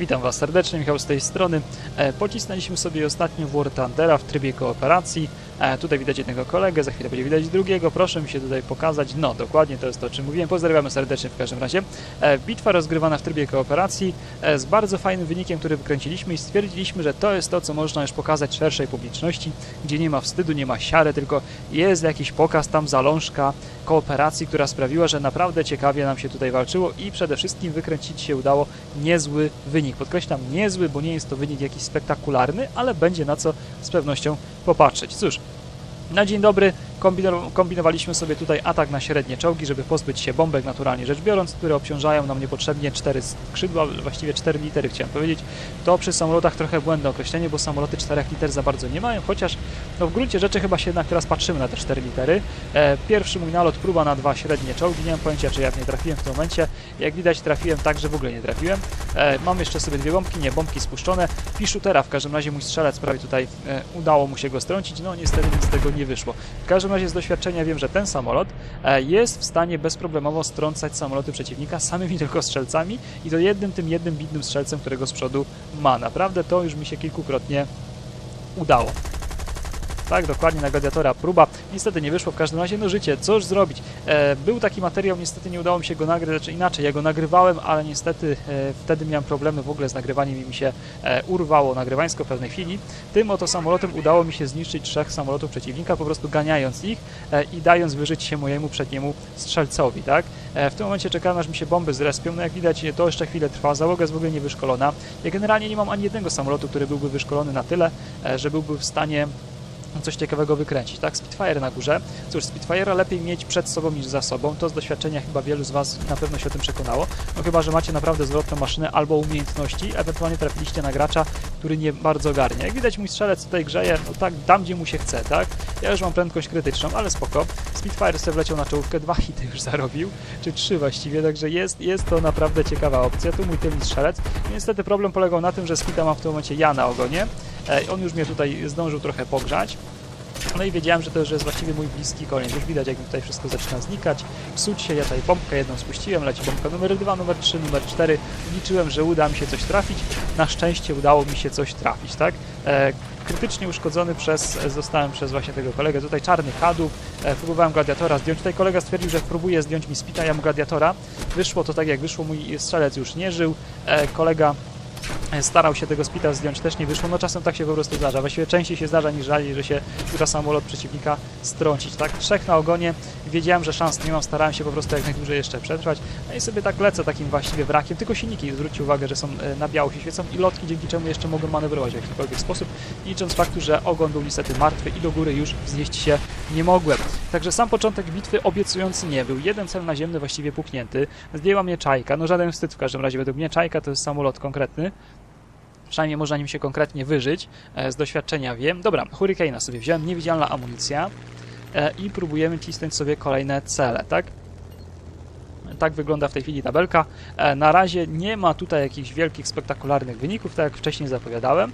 Witam Was serdecznie, Michał z tej strony. E, pocisnęliśmy sobie ostatnio War Thundera w trybie kooperacji. E, tutaj widać jednego kolegę, za chwilę będzie widać drugiego. Proszę mi się tutaj pokazać. No, dokładnie to jest to, o czym mówiłem. Pozdrawiamy serdecznie w każdym razie. E, bitwa rozgrywana w trybie kooperacji e, z bardzo fajnym wynikiem, który wykręciliśmy i stwierdziliśmy, że to jest to, co można już pokazać szerszej publiczności, gdzie nie ma wstydu, nie ma siary, tylko jest jakiś pokaz tam zalążka kooperacji, która sprawiła, że naprawdę ciekawie nam się tutaj walczyło i przede wszystkim wykręcić się udało niezły wynik. Podkreślam niezły, bo nie jest to wynik jakiś spektakularny, ale będzie na co z pewnością popatrzeć. Cóż, na dzień dobry kombinowaliśmy sobie tutaj atak na średnie czołgi, żeby pozbyć się bombek naturalnie rzecz biorąc, które obciążają nam niepotrzebnie cztery skrzydła, właściwie 4 litery chciałem powiedzieć. To przy samolotach trochę błędne określenie, bo samoloty 4 liter za bardzo nie mają, chociaż no w gruncie rzeczy chyba się jednak teraz patrzymy na te 4 litery. E, pierwszy mój nalot, próba na dwa średnie czołgi, nie mam pojęcia czy ja nie trafiłem w tym momencie. Jak widać trafiłem tak, że w ogóle nie trafiłem. E, mam jeszcze sobie dwie bombki, nie, bombki spuszczone. Piszutera, w każdym razie mój strzelec prawie tutaj e, udało mu się go strącić, no niestety nic z tego nie wyszło. W każdym razie z doświadczenia wiem, że ten samolot e, jest w stanie bezproblemowo strącać samoloty przeciwnika samymi tylko strzelcami i to jednym tym jednym widnym strzelcem, którego z przodu ma. Naprawdę to już mi się kilkukrotnie udało. Tak, dokładnie na gladiatora próba. Niestety nie wyszło, w każdym razie no życie, cóż zrobić. E, był taki materiał, niestety nie udało mi się go nagrać, znaczy inaczej, ja go nagrywałem, ale niestety e, wtedy miałem problemy w ogóle z nagrywaniem i mi się e, urwało nagrywańsko w pewnej chwili. Tym oto samolotem udało mi się zniszczyć trzech samolotów przeciwnika, po prostu ganiając ich e, i dając wyżyć się mojemu przedniemu strzelcowi, tak? E, w tym momencie czekałem, aż mi się bomby zrespią, no jak widać to jeszcze chwilę trwa, załoga jest w ogóle niewyszkolona. Ja generalnie nie mam ani jednego samolotu, który byłby wyszkolony na tyle, e, że byłby w stanie coś ciekawego wykręcić, tak? Spitfire na górze. Cóż, Spitfire'a lepiej mieć przed sobą niż za sobą. To z doświadczenia chyba wielu z Was na pewno się o tym przekonało. No chyba, że macie naprawdę zwrotną maszynę albo umiejętności, ewentualnie trafiliście na gracza, który nie bardzo garnie. Jak widać, mój strzelec tutaj grzeje, no tak, tam gdzie mu się chce, tak? Ja już mam prędkość krytyczną, ale spoko. Spitfire sobie wleciał na czołówkę, dwa hity już zarobił, czy trzy właściwie, także jest, jest to naprawdę ciekawa opcja. Tu mój tylny strzelec. Niestety problem polegał na tym, że Spita mam w tym momencie ja na ogonie. E, on już mnie tutaj zdążył trochę pogrzać. No i wiedziałem, że to już jest właściwie mój bliski koniec. Już widać, jak mi tutaj wszystko zaczyna znikać. Psuć się, ja tutaj bombkę jedną spuściłem, leci bombka numer 2, numer 3, numer 4. Liczyłem, że uda mi się coś trafić. Na szczęście udało mi się coś trafić, tak? E, krytycznie uszkodzony przez, zostałem przez właśnie tego kolegę. Tutaj czarny kadłub. E, próbowałem gladiatora zdjąć. Tutaj kolega stwierdził, że próbuje zdjąć mi spita, ja mu gladiatora. Wyszło to tak, jak wyszło. Mój strzelec już nie żył. E, kolega starał się tego spita zdjąć, też nie wyszło. No czasem tak się po prostu zdarza. Właściwie częściej się zdarza niż żali, że się uda samolot przeciwnika strącić. Tak, trzech na ogonie. Wiedziałem, że szans nie mam, starałem się po prostu jak najdłużej jeszcze przetrwać. No i sobie tak lecę takim właściwie wrakiem. Tylko silniki, zwróćcie uwagę, że są e, na biało się świecą i lotki, dzięki czemu jeszcze mogę manewrować w jakikolwiek sposób, licząc faktu, że ogon był niestety martwy i do góry już wznieść się nie mogłem. Także sam początek bitwy obiecujący nie był. Jeden cel naziemny właściwie puknięty. Zdjęła mnie czajka. No żaden wstyd w każdym razie według mnie. Czajka to jest samolot konkretny. Przynajmniej można nim się konkretnie wyżyć. E, z doświadczenia wiem. Dobra, Hurricane'a sobie wziąłem, niewidzialna amunicja e, i próbujemy cisnąć sobie kolejne cele, tak? Tak wygląda w tej chwili tabelka. E, Na razie nie ma tutaj jakichś wielkich, spektakularnych wyników, tak jak wcześniej zapowiadałem,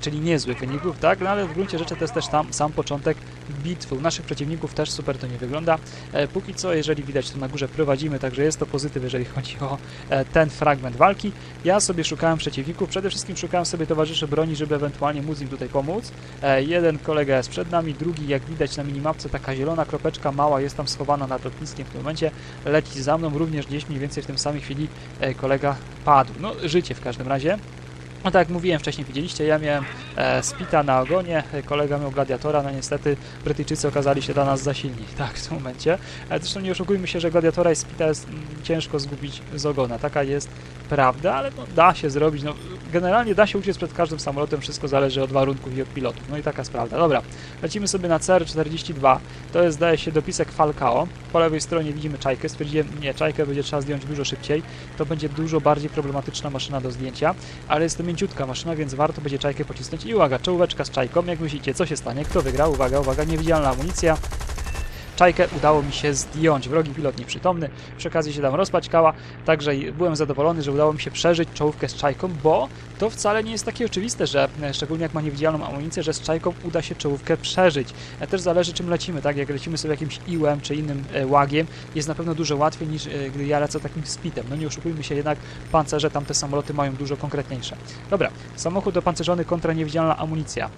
czyli niezłych wyników, tak? No ale w gruncie rzeczy to jest też tam sam początek bitwy. U naszych przeciwników też super to nie wygląda. E, Póki co, jeżeli widać, to na górze prowadzimy, także jest to pozytyw, jeżeli chodzi o e, ten fragment walki. Ja sobie szukałem przeciwników, przede wszystkim szukałem sobie towarzyszy broni, żeby ewentualnie móc im tutaj pomóc. E, Jeden kolega jest przed nami, drugi, jak widać na minimapce, taka zielona kropeczka mała jest tam schowana nad lotniskiem w tym momencie, leci za mną, również gdzieś mniej więcej w tym samej chwili kolega padł. No, życie w każdym razie. No tak jak mówiłem wcześniej, widzieliście, ja miałem e, Spita na ogonie, kolega miał Gladiatora, no niestety Brytyjczycy okazali się dla nas za silni, tak, w tym momencie. Ale zresztą nie oszukujmy się, że Gladiatora i Spita jest mm, ciężko zgubić z ogona, taka jest prawda, ale no, da się zrobić, no generalnie da się uciec przed każdym samolotem, wszystko zależy od warunków i od pilotów, no i taka jest prawda. Dobra, lecimy sobie na CR-42, to jest zdaje się dopisek Falcao, po lewej stronie widzimy czajkę, stwierdziłem, nie, czajkę będzie trzeba zdjąć dużo szybciej, to będzie dużo bardziej problematyczna maszyna do zdjęcia, ale jest to mięciutka maszyna, więc warto będzie czajkę pocisnąć. I uwaga, czołóweczka z czajką. Jak myślicie, co się stanie? Kto wygra? Uwaga, uwaga, niewidzialna amunicja. Czajkę udało mi się zdjąć, wrogi pilot nieprzytomny, przy okazji się tam rozpaćkała, także byłem zadowolony, że udało mi się przeżyć czołówkę z Czajką, bo to wcale nie jest takie oczywiste, że e, szczególnie jak ma niewidzialną amunicję, że z Czajką uda się czołówkę przeżyć. E, Też zależy czym lecimy, tak? Jak lecimy sobie jakimś iłem czy innym e, łagiem, jest na pewno dużo łatwiej niż gdy ja lecę takim spitem. No nie oszukujmy się, jednak pancerze tamte samoloty mają dużo konkretniejsze. Dobra, samochód opancerzony kontra niewidzialna amunicja.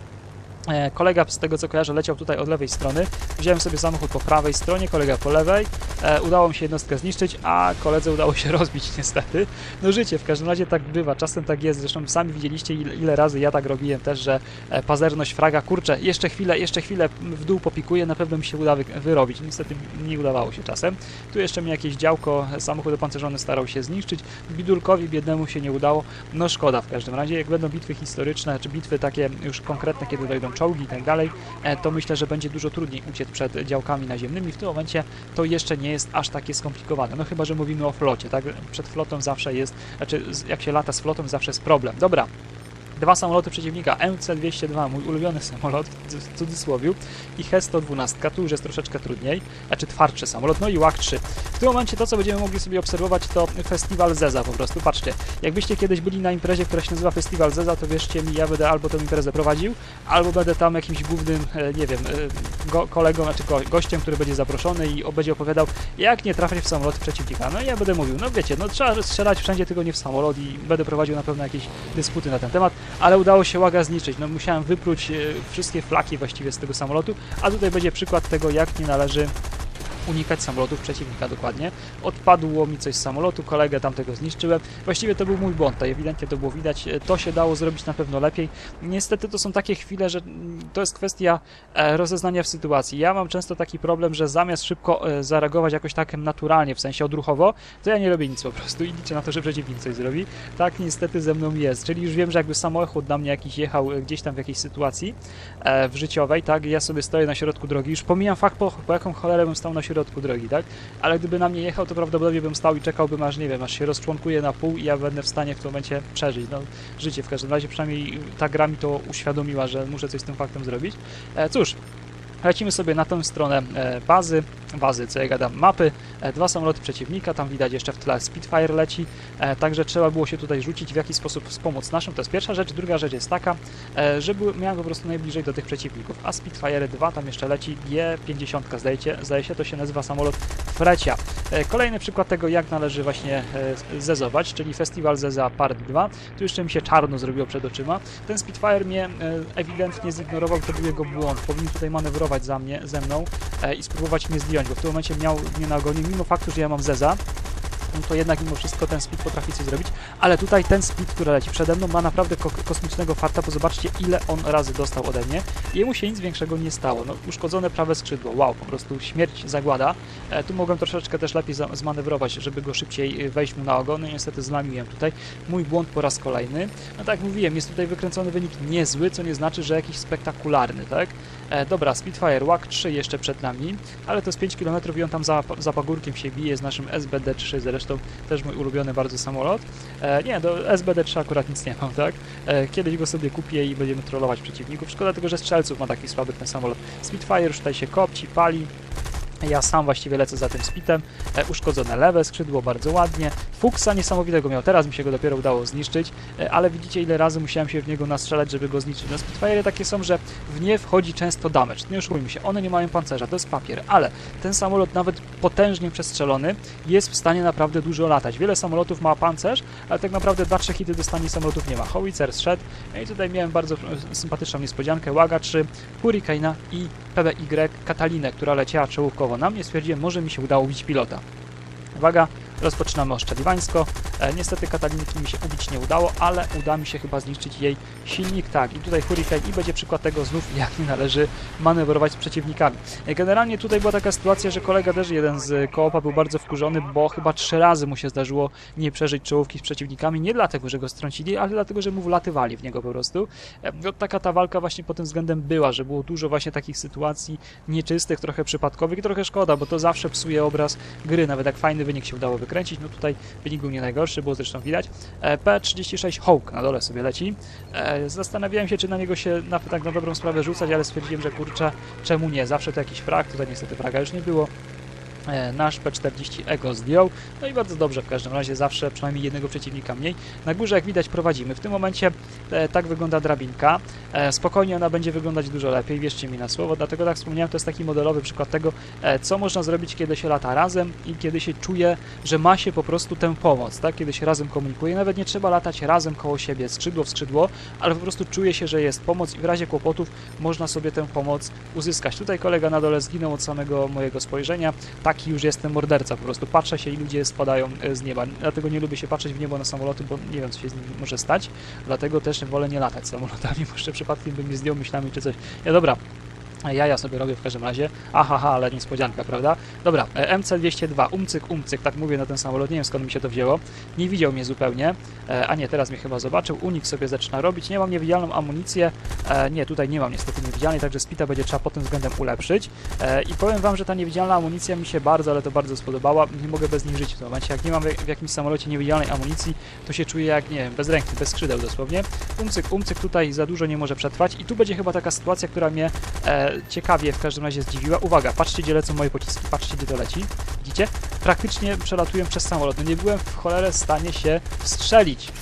E, Kolega z tego co kojarzę leciał tutaj od lewej strony. Wziąłem sobie samochód po prawej stronie, kolega po lewej. E, udało mi się jednostkę zniszczyć, a koledze udało się rozbić niestety. No życie, w każdym razie tak bywa, czasem tak jest. Zresztą sami widzieliście ile, ile razy ja tak robiłem też, że e, pazerność fraga, kurczę, jeszcze chwilę, jeszcze chwilę w dół popikuję, na pewno mi się uda wy wyrobić. Niestety nie udawało się czasem. Tu jeszcze mi jakieś działko, e, samochód opancerzony starał się zniszczyć. Bidulkowi biednemu się nie udało. No szkoda w każdym razie. Jak będą bitwy historyczne, czy bitwy takie już konkretne, kiedy dojdą czołgi i tak dalej, e, to myślę, że będzie dużo trudniej uciec przed działkami naziemnymi. W tym momencie to jeszcze nie jest aż takie skomplikowane. No chyba, że mówimy o flocie, tak? Przed flotą zawsze jest, znaczy jak się lata z flotą zawsze jest problem. Dobra. Dwa samoloty przeciwnika, MC-202, mój ulubiony samolot, w cudzysłowie, i He-112, tu już jest troszeczkę trudniej, znaczy twardszy samolot, no i WAG-3. W tym momencie to, co będziemy mogli sobie obserwować, to festiwal Zeza po prostu, patrzcie. Jakbyście kiedyś byli na imprezie, która się nazywa Festiwal Zeza, to wierzcie mi, ja będę albo tę imprezę prowadził, albo będę tam jakimś głównym, e, nie wiem, e, go, kolegą, znaczy go, gościem, który będzie zaproszony i będzie opowiadał, jak nie trafiać w samolot przeciwnika. No i ja będę mówił, no wiecie, no trzeba strzelać wszędzie, tylko nie w samolot i będę prowadził na pewno jakieś dysputy na ten temat, ale udało się łaga zniszczyć. No musiałem wypróć e, wszystkie flaki właściwie z tego samolotu, a tutaj będzie przykład tego, jak nie należy unikać samolotów przeciwnika dokładnie. Odpadło mi coś z samolotu, kolegę tamtego zniszczyłem. Właściwie to był mój błąd, to ewidentnie to było widać. E, To się dało zrobić na pewno lepiej. Niestety to są takie chwile, że mm, to jest kwestia e, rozeznania w sytuacji. Ja mam często taki problem, że zamiast szybko e, zareagować jakoś tak naturalnie, w sensie odruchowo, to ja nie robię nic po prostu i liczę na to, że przeciwnik coś zrobi. Tak niestety ze mną jest, czyli już wiem, że jakby samochód na mnie jakiś jechał gdzieś tam w jakiejś sytuacji w życiowej, tak, ja sobie stoję na środku drogi, już pomijam fakt, po, po jaką cholerę bym stał na środku drogi, tak, ale gdyby na mnie jechał, to prawdopodobnie bym stał i czekałbym aż, nie wiem, aż się rozczłonkuje na pół i ja będę w stanie w tym momencie przeżyć, no, życie w każdym razie, przynajmniej ta gra mi to uświadomiła, że muszę coś z tym faktem zrobić. E, cóż, Lecimy sobie na tę stronę e, bazy, bazy, co ja gadam, mapy, e, dwa samoloty przeciwnika, tam widać jeszcze w tle Spitfire leci, e, także trzeba było się tutaj rzucić, w jaki sposób wspomóc naszym, to jest pierwsza rzecz, druga rzecz jest taka, e, że miałem po prostu najbliżej do tych przeciwników, a Spitfire 2 tam jeszcze leci, G50 zdaje, się, to się nazywa samolot Frecia. Kolejny przykład tego, jak należy właśnie zezować, czyli Festiwal Zeza Part 2, tu jeszcze mi się czarno zrobiło przed oczyma, ten Spitfire mnie ewidentnie zignorował, to był jego błąd, powinien tutaj manewrować za mnie, ze mną i spróbować mnie zdjąć, bo w tym momencie miał mnie na ogonie, mimo faktu, że ja mam Zeza, no to jednak mimo wszystko ten speed potrafi coś zrobić, ale tutaj ten speed, który leci przede mną ma naprawdę ko kosmicznego farta, bo zobaczcie ile on razy dostał ode mnie. Jemu się nic większego nie stało, no uszkodzone prawe skrzydło, wow, po prostu śmierć zagłada, e, tu mogłem troszeczkę też lepiej zmanewrować, żeby go szybciej e, wejść mu na ogon, no niestety zlamiłem tutaj, mój błąd po raz kolejny, no tak jak mówiłem, jest tutaj wykręcony wynik niezły, co nie znaczy, że jakiś spektakularny, tak? E, dobra, Spitfire WAG 3 jeszcze przed nami, ale to jest 5 km i on tam za, za pagórkiem się bije z naszym SBD-3, zresztą też mój ulubiony bardzo samolot. E, nie, do SBD-3 akurat nic nie mam, tak? E, kiedyś go sobie kupię i będziemy trollować przeciwników. Szkoda tylko, że strzelców ma taki słaby ten samolot. Spitfire już tutaj się kopci, pali. Ja sam właściwie lecę za tym spitem. E, uszkodzone lewe skrzydło bardzo ładnie. Fuksa niesamowitego miał. Teraz mi się go dopiero udało zniszczyć, e, ale widzicie ile razy musiałem się w niego nastrzelać, żeby go zniszczyć. No Spitfire takie są, że w nie wchodzi często damage. Nie oszukujmy się, one nie mają pancerza, to jest papier, ale ten samolot nawet potężnie przestrzelony jest w stanie naprawdę dużo latać. Wiele samolotów ma pancerz, ale tak naprawdę 2-3 hity dostanie samolotów nie ma. Howitzer zszedł no i tutaj miałem bardzo sympatyczną niespodziankę. Łaga 3, Hurricane'a i PBY Katalinę, która leciała na mnie. Stwierdziłem, może mi się udało ubić pilota. Uwaga, rozpoczynamy oszczeliwańsko. E, niestety Katalinki mi się ubić nie udało, ale uda mi się chyba zniszczyć jej silnik. Tak, i tutaj Hurricane i będzie przykład tego znów, jak nie należy manewrować z przeciwnikami. E, generalnie tutaj była taka sytuacja, że kolega też jeden z koopa był bardzo wkurzony, bo chyba trzy razy mu się zdarzyło nie przeżyć czołówki z przeciwnikami. Nie dlatego, że go strącili, ale dlatego, że mu wlatywali w niego po prostu. E, no, taka ta walka właśnie pod tym względem była, że było dużo właśnie takich sytuacji nieczystych, trochę przypadkowych i trochę szkoda, bo to zawsze psuje obraz gry, nawet jak fajny wynik się udało wykręcić, no tutaj wynik był nie najgorszy. Droższy, było zresztą widać. E, P36 Hawk na dole sobie leci. E, Zastanawiałem się, czy na niego się na, tak na dobrą sprawę rzucać, ale stwierdziłem, że kurczę, czemu nie? Zawsze to jakiś frag, tutaj niestety fraga już nie było. E, Nasz P40 Ego zdjął, no i bardzo dobrze w każdym razie, zawsze przynajmniej jednego przeciwnika mniej. Na górze, jak widać, prowadzimy. W tym momencie e, tak wygląda drabinka. E, spokojnie ona będzie wyglądać dużo lepiej, wierzcie mi na słowo, dlatego tak wspomniałem, to jest taki modelowy przykład tego, e, co można zrobić, kiedy się lata razem i kiedy się czuje, że ma się po prostu tę pomoc, tak? kiedy się razem komunikuje. Nawet nie trzeba latać razem koło siebie, skrzydło w skrzydło, ale po prostu czuje się, że jest pomoc i w razie kłopotów można sobie tę pomoc uzyskać. Tutaj kolega na dole zginął od samego mojego spojrzenia, taki już jestem morderca, po prostu patrzę się i ludzie spadają e, z nieba. Dlatego nie lubię się patrzeć w niebo na samoloty, bo nie wiem, co się z nimi może stać. Dlatego też wolę nie latać samolotami, bo jeszcze przypadkiem bym nie zdjął myślami czy coś. Ja dobra. Ja ja sobie robię w każdym razie. Aha, ha, ale niespodzianka, prawda? Dobra, e, MC202, umcyk, umcyk, tak mówię na ten samolot, nie wiem skąd mi się to wzięło. Nie widział mnie zupełnie, e, a nie, teraz mnie chyba zobaczył. Unik sobie zaczyna robić. Nie mam niewidzialną amunicję. E, nie, tutaj nie mam niestety niewidzialnej, także spita będzie trzeba pod tym względem ulepszyć. I powiem wam, że ta niewidzialna amunicja mi się bardzo, ale to bardzo spodobała. Nie mogę bez niej żyć w tym momencie. Jak nie mam w, jakimś samolocie niewidzialnej amunicji, to się czuję jak, nie wiem, bez ręki, bez skrzydeł dosłownie. Umcyk, umcyk tutaj za dużo nie może przetrwać i tu będzie chyba taka sytuacja, która mnie ciekawie w każdym razie zdziwiła. Uwaga, patrzcie gdzie lecą moje pociski, patrzcie gdzie to leci. Widzicie? Praktycznie przelatuję przez samolot. No nie byłem w cholerę w stanie się wstrzelić.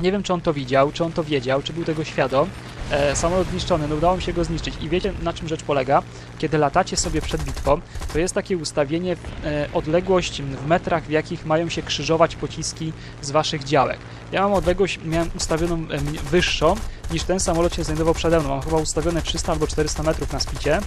Nie wiem, czy on to widział, czy on to wiedział, czy był tego świadom. E, samolot zniszczony, no udało mi się go zniszczyć. I wiecie, na czym rzecz polega? Kiedy latacie sobie przed bitwą, to jest takie ustawienie, e, odległość w metrach, w jakich mają się krzyżować pociski z waszych działek. Ja mam odległość, miałem ustawioną e, wyższą, niż ten samolot się znajdował przede mną. Mam chyba ustawione 300 albo 400 metrów na spicie.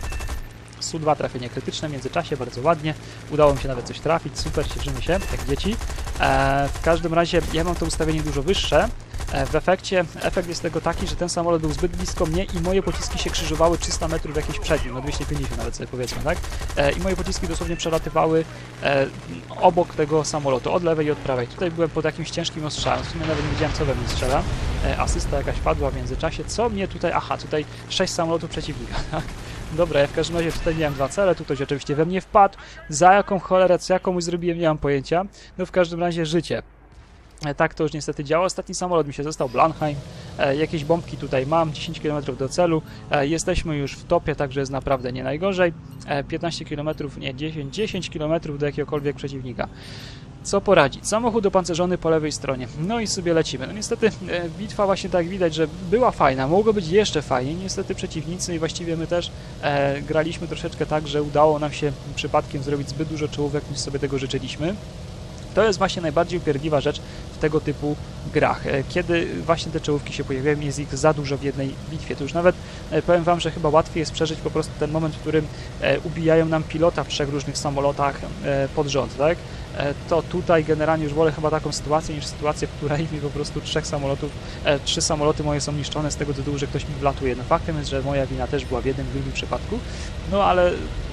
Su-2 trafienie krytyczne w międzyczasie, bardzo ładnie. Udało mi się nawet coś trafić, super, cieszymy się, jak dzieci. E, w każdym razie ja mam to ustawienie dużo wyższe. E, w efekcie, efekt jest tego taki, że ten samolot był zbyt blisko mnie i moje pociski się krzyżowały 300 metrów jakieś przed nim, no 250 nawet sobie powiedzmy, tak? E, I moje pociski dosłownie przelatywały e, obok tego samolotu, od lewej i od prawej. Tutaj byłem pod jakimś ciężkim ostrzałem, w sumie nawet nie wiedziałem co we mnie strzela. E, asysta jakaś padła w międzyczasie, co mnie tutaj, aha, tutaj 6 samolotów przeciwnika, tak? Dobra, ja w każdym razie tutaj miałem dwa cele, tu ktoś oczywiście we mnie wpadł. Za jaką cholerę, co ja komuś zrobiłem, nie mam pojęcia. No w każdym razie życie. E, Tak to już niestety działa. Ostatni samolot mi się został, Blanheim. E, jakieś bombki tutaj mam, 10 km do celu. E, jesteśmy już w topie, także jest naprawdę nie najgorzej. E, 15 km, nie 10, 10 km do jakiegokolwiek przeciwnika. Co poradzić? Samochód opancerzony po lewej stronie. No i sobie lecimy. No niestety e, bitwa właśnie tak widać, że była fajna, mogło być jeszcze fajniej. Niestety przeciwnicy i właściwie my też e, graliśmy troszeczkę tak, że udało nam się przypadkiem zrobić zbyt dużo czołówek niż sobie tego życzyliśmy. To jest właśnie najbardziej upierdliwa rzecz w tego typu grach. E, Kiedy właśnie te czołówki się pojawiają, jest ich za dużo w jednej bitwie. To już nawet e, powiem Wam, że chyba łatwiej jest przeżyć po prostu ten moment, w którym ubijają nam pilota w trzech różnych samolotach pod rząd, tak? E, To tutaj generalnie już wolę chyba taką sytuację niż sytuację, w której mi po prostu trzech samolotów, e, trzy samoloty moje są niszczone z tego tytułu, że ktoś mi wlatuje. No faktem jest, że moja wina też była w jednym, w drugim przypadku, no ale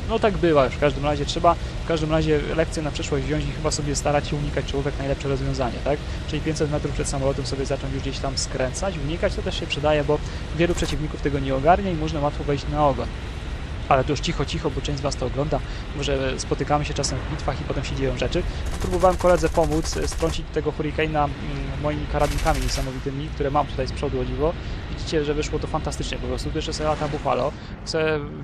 no tak bywa już w każdym razie trzeba w każdym razie lekcję na przyszłość wziąć i chyba sobie starać się unikać czołówek najlepsze rozwiązanie, tak? Czyli 500 metrów przed samolotem sobie zacząć już gdzieś tam skręcać, unikać, to też się przydaje, bo wielu przeciwników tego nie ogarnia i można łatwo wejść na ogon. Ale to już cicho, cicho, bo część z Was to ogląda. Może spotykamy się czasem w bitwach i potem się dzieją rzeczy. Próbowałem koledze pomóc, e, strącić tego hurrikane'a mm, moimi karabinkami niesamowitymi, które mam tutaj z przodu o dziwo. Widzicie, że wyszło to fantastycznie po prostu. Tu jeszcze sobie lata Buffalo.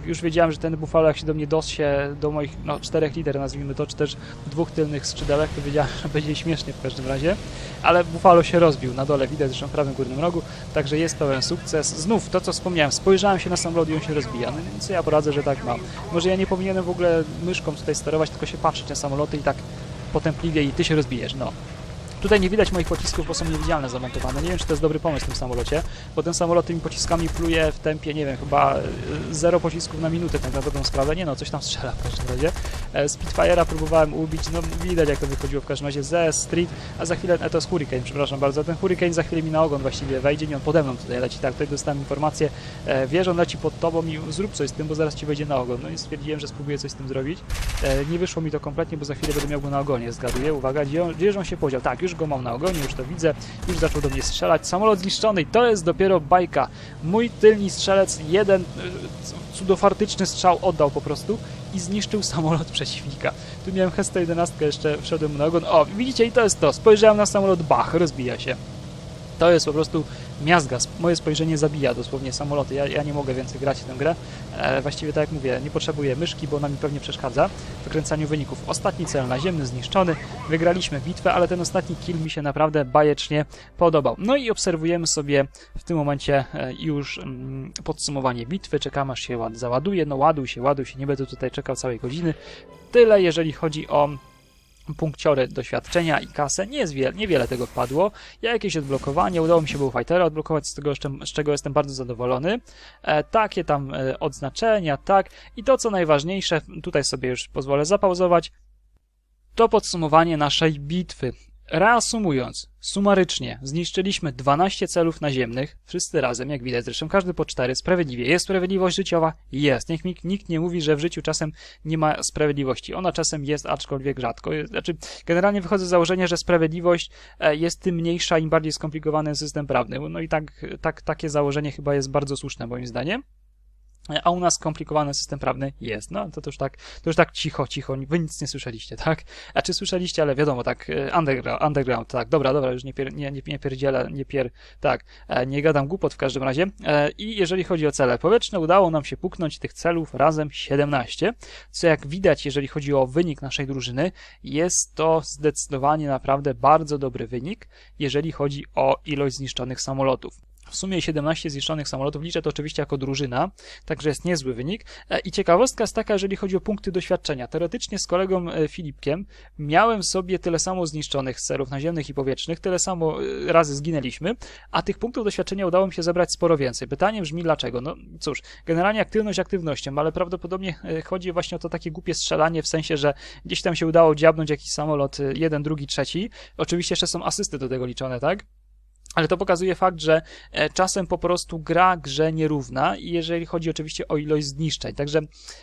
Już wiedziałem, że ten Buffalo jak się do mnie dosie, do moich no, czterech lider nazwijmy to, czy też dwóch tylnych skrzydełek, to wiedziałem, że będzie śmiesznie w każdym razie. Ale Buffalo się rozbił, na dole widać zresztą w prawym górnym rogu, także jest pełen sukces. Znów to, co wspomniałem, spojrzałem się na samolot i on się rozbija. No więc ja poradzę, że tak mam. Może ja nie powinienem w ogóle myszką tutaj sterować, tylko się patrzeć na samoloty i tak potępliwie i ty się rozbijesz, no. Tutaj nie widać moich pocisków, bo są niewidzialne zamontowane. Nie wiem, czy to jest dobry pomysł w tym samolocie, bo ten samolot tymi pociskami pluje w tempie, nie wiem, chyba e, zero pocisków na minutę, tak na dobrą sprawę. Nie no, coś tam strzela w każdym razie. E, Spitfire'a próbowałem ubić, no widać jak to wychodziło w każdym razie ze Street, a za chwilę, e, to jest Hurricane, przepraszam bardzo, ten Hurricane za chwilę mi na ogon właściwie wejdzie, nie on pode mną tutaj leci, tak, tutaj dostałem informację, wiesz, on leci pod tobą i zrób coś z tym, bo zaraz ci wejdzie na ogon. No i stwierdziłem, że spróbuję coś z tym zrobić. Nie wyszło mi to kompletnie, bo za chwilę będę miał go na ogonie, zgaduję. Uwaga, gdzie on się podział? Tak, już go mam na ogonie, już to widzę, już zaczął do mnie strzelać. Samolot zniszczony i to jest dopiero bajka. Mój tylni strzelec jeden e, cudofartyczny strzał oddał po prostu i zniszczył samolot przeciwnika. Tu miałem H-111, jeszcze wszedłem na ogon. O, widzicie, i to jest to. Spojrzałem na samolot, bach, rozbija się. To jest po prostu miazga. Moje spojrzenie zabija dosłownie samoloty. Ja, ja nie mogę więcej grać w tę grę. E, właściwie tak jak mówię, nie potrzebuję myszki, bo ona mi pewnie przeszkadza w wykręcaniu wyników. Ostatni cel naziemny zniszczony. Wygraliśmy bitwę, ale ten ostatni kill mi się naprawdę bajecznie podobał. No i obserwujemy sobie w tym momencie e, już mm, podsumowanie bitwy. Czekam aż się ład załaduje. No ładuj się, ładuj się. Nie będę tutaj czekał całej godziny. Tyle jeżeli chodzi o punkciory doświadczenia i kasę. Nie jest wiele, niewiele tego wpadło. Ja jakieś odblokowanie, udało mi się Bullfightera odblokować, z, tego, z czego jestem bardzo zadowolony. E, takie tam e, odznaczenia, tak. I to, co najważniejsze, tutaj sobie już pozwolę zapauzować, to podsumowanie naszej bitwy. Reasumując, sumarycznie zniszczyliśmy 12 celów naziemnych, wszyscy razem, jak widać, zresztą każdy po 4, sprawiedliwie. Jest sprawiedliwość życiowa? Jest. Niech nikt, nikt nie mówi, że w życiu czasem nie ma sprawiedliwości. Ona czasem jest, aczkolwiek rzadko. Znaczy, generalnie wychodzę z założenia, że sprawiedliwość e, jest tym mniejsza, im bardziej skomplikowany system prawny. No i tak, tak, takie założenie chyba jest bardzo słuszne, moim zdaniem. A u nas skomplikowany system prawny jest. No to, to już tak, to już tak cicho, cicho, wy nic nie słyszeliście, tak? A czy słyszeliście, ale wiadomo, tak, e, underground, underground tak, dobra, dobra, już nie, pier, nie, nie, nie pierdzielę, nie pier, tak, e, nie gadam głupot w każdym razie. E, I jeżeli chodzi o cele powietrzne, udało nam się puknąć tych celów razem 17, co jak widać, jeżeli chodzi o wynik naszej drużyny, jest to zdecydowanie naprawdę bardzo dobry wynik, jeżeli chodzi o ilość zniszczonych samolotów. W sumie 17 zniszczonych samolotów, liczę to oczywiście jako drużyna, także jest niezły wynik. E, I ciekawostka jest taka, jeżeli chodzi o punkty doświadczenia. Teoretycznie z kolegą e, Filipkiem miałem sobie tyle samo zniszczonych celów naziemnych i powietrznych, tyle samo e, razy zginęliśmy, a tych punktów doświadczenia udało mi się zebrać sporo więcej. Pytanie brzmi dlaczego? No cóż, generalnie aktywność aktywnością, ale prawdopodobnie chodzi właśnie o to takie głupie strzelanie, w sensie, że gdzieś tam się udało dziabnąć jakiś samolot, jeden, drugi, trzeci. Oczywiście jeszcze są asysty do tego liczone, tak? Ale to pokazuje fakt, że e, czasem po prostu gra grze nierówna, jeżeli chodzi oczywiście o ilość zniszczeń. Także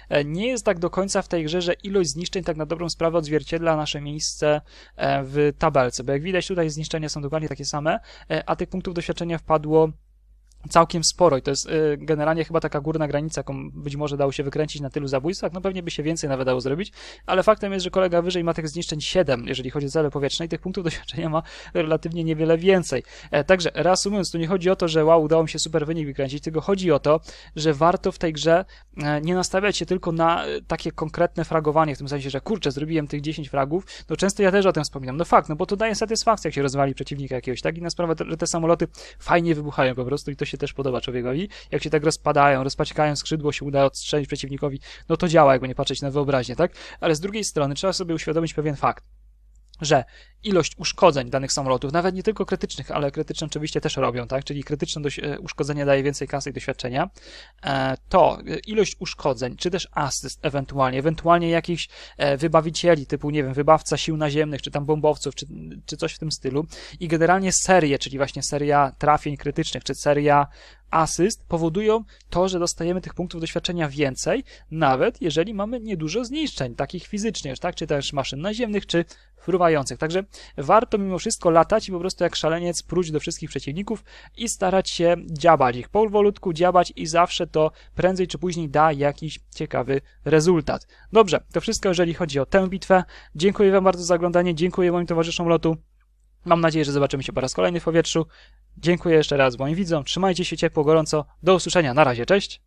e, nie jest tak do końca w tej grze, że ilość zniszczeń tak na dobrą sprawę odzwierciedla nasze miejsce e, w tabelce, bo jak widać tutaj zniszczenia są dokładnie takie same, a tych punktów doświadczenia wpadło całkiem sporo i to jest y, generalnie chyba taka górna granica, jaką być może dało się wykręcić na tylu zabójstwach, no pewnie by się więcej nawet dało zrobić, ale faktem jest, że kolega wyżej ma tych zniszczeń 7, jeżeli chodzi o cele powietrzne i tych punktów doświadczenia ma relatywnie niewiele więcej. E, także reasumując, tu nie chodzi o to, że wow, udało mi się super wynik wykręcić, tylko chodzi o to, że warto w tej grze e, nie nastawiać się tylko na e, takie konkretne fragowanie, w tym sensie, że kurczę, zrobiłem tych 10 fragów, no często ja też o tym wspominam, no fakt, no bo to daje satysfakcję, jak się rozwali przeciwnika jakiegoś, tak? I na sprawę, że te samoloty fajnie wybuchają po prostu i to się też podoba człowiekowi. Jak się tak rozpadają, rozpaciekają skrzydło, się uda odstrzelić przeciwnikowi, no to działa, jakby nie patrzeć na wyobraźnię, tak? Ale z drugiej strony trzeba sobie uświadomić pewien fakt że ilość uszkodzeń danych samolotów, nawet nie tylko krytycznych, ale krytyczne oczywiście też robią, tak? Czyli krytyczne e, uszkodzenie daje więcej kasy i doświadczenia, e, to ilość uszkodzeń, czy też asyst ewentualnie, ewentualnie jakichś e, wybawicieli, typu, nie wiem, wybawca sił naziemnych, czy tam bombowców, czy, czy coś w tym stylu i generalnie serie, czyli właśnie seria trafień krytycznych, czy seria asyst powodują to, że dostajemy tych punktów doświadczenia więcej, nawet jeżeli mamy niedużo zniszczeń, takich fizycznie, tak? czy też maszyn naziemnych, czy fruwających. Także warto mimo wszystko latać i po prostu jak szaleniec próć do wszystkich przeciwników i starać się dziabać ich powolutku, dziabać i zawsze to prędzej czy później da jakiś ciekawy rezultat. Dobrze, to wszystko jeżeli chodzi o tę bitwę. Dziękuję Wam bardzo za oglądanie, dziękuję moim towarzyszom lotu. Mam nadzieję, że zobaczymy się po raz kolejny w powietrzu. Dziękuję jeszcze raz moim widzom. Trzymajcie się ciepło, gorąco. Do usłyszenia. Na razie. Cześć.